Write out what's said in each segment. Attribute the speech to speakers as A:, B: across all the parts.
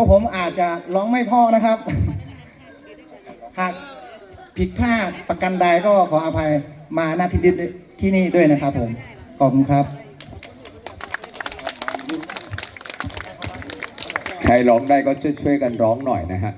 A: ราะผมอาจจะร้องไม่พอนะครับ หากผิดพลาดประกันใดก็ขออภัยมาหน้าที่ดิที่นี่ด้วยนะครับผม ขอบคุณครับ
B: ใครร้องได้ก็ช่วยๆกันร้องหน่อยนะฮะ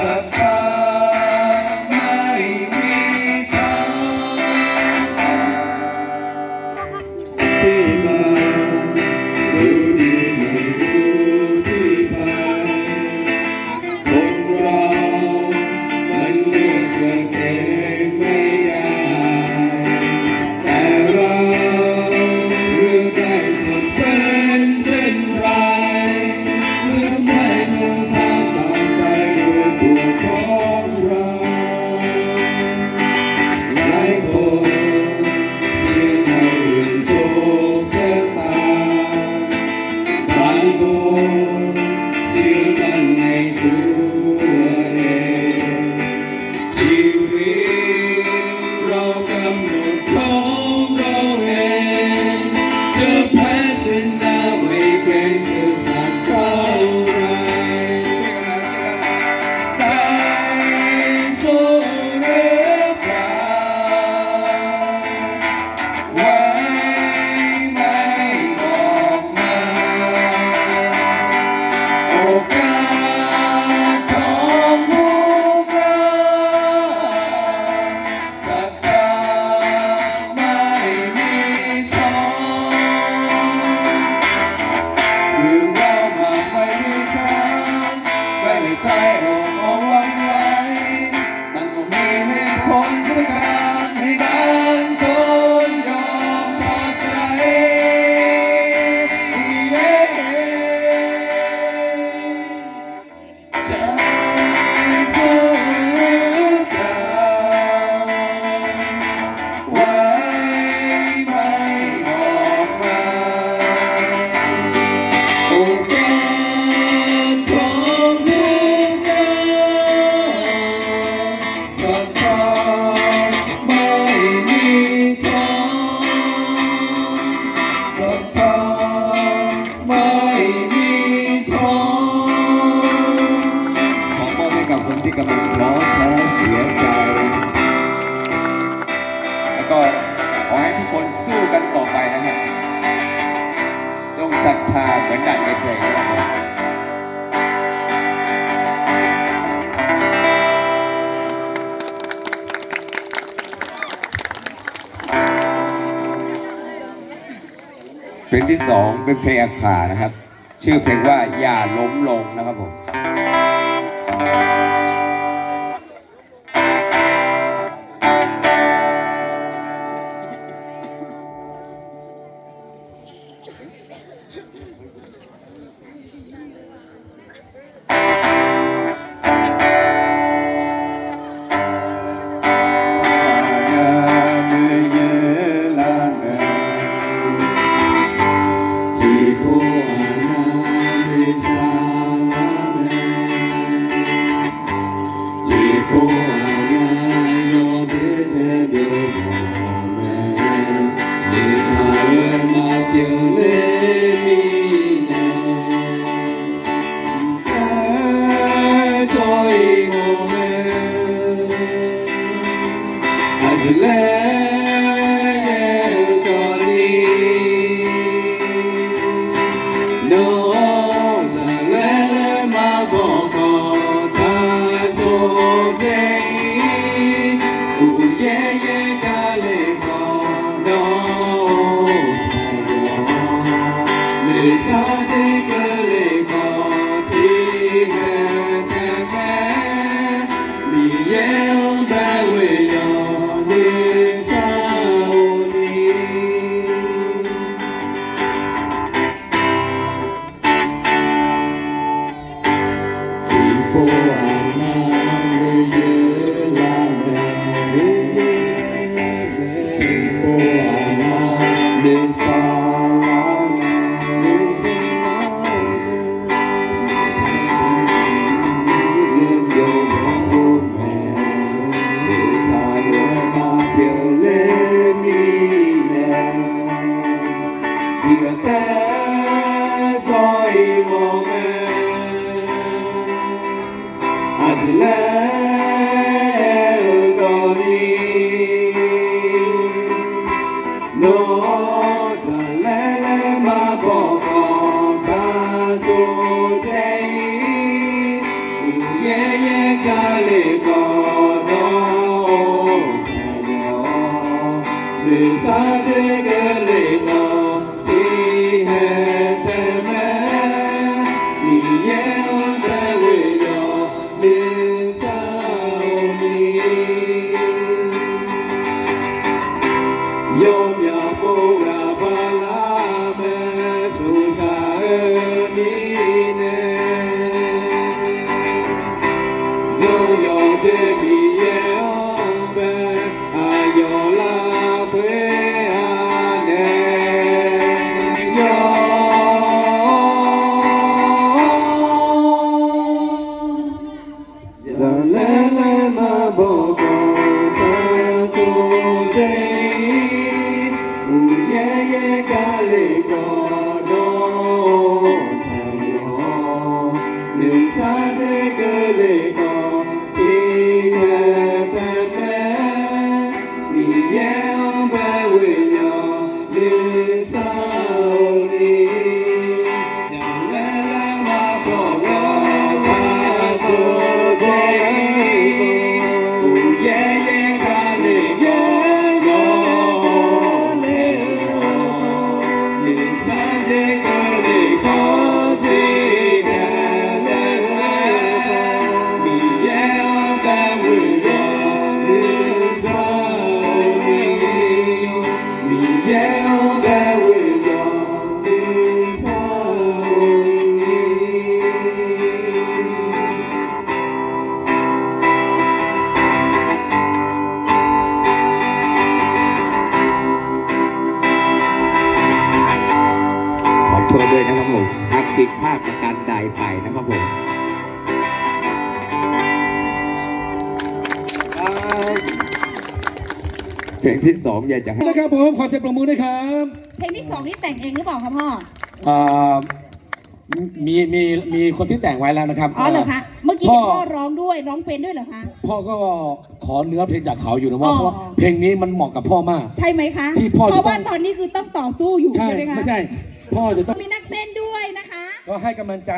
C: Música imagine that. กำลังท้อแท้เสียใจ แล้วก็ขอให้ทุกคนสู้กันต่อไปนะฮะจงศรัทธาเหมือนดั่งในเพลงนะครับเพลงที่สองเป็นเพลงอาขานะครับ ชื่อเพลงว่าอย่าล้มลงนะครับผม
D: Sadhguru
C: Sadhguru Saturday. โทษด้วยนะครับผมทักผิดพลาดประการใดไปนะครับผมเพลงที่สองอยากจะให้
E: นะครับผมขอเสียงปรบมือด้วยครับ
F: เพลงที่สองนี่แต่งเองหรือเปล่าคะพ่อ
E: อ่ามีมีมีคนที่แต่งไว้แล้วนะครับ
F: อ๋อเหรอคะเมื่อกี้
E: พ่อ
F: เห็นพ่อร้องด้วยร้องเป็นด้วยเหรอคะ
E: พ่อก็ขอเนื้อเพลงจากเขาอยู่นะว่า
F: อ๋อ
E: เพราะว่าเพลงนี้มันเหมาะกับพ่อมาก
F: ใช่ไหมคะ
E: ที่พ่อจะ
F: เพราะว่า
E: ต้อง
F: ตอนนี้คือต้องต่อสู้อยู่
E: ใช่
F: ใช่ไหมคะ
E: ไม่ใช่ พ่อจะต้อง
F: มีนักเต้นด้วยนะคะ
E: ก็ให้กำลังใจ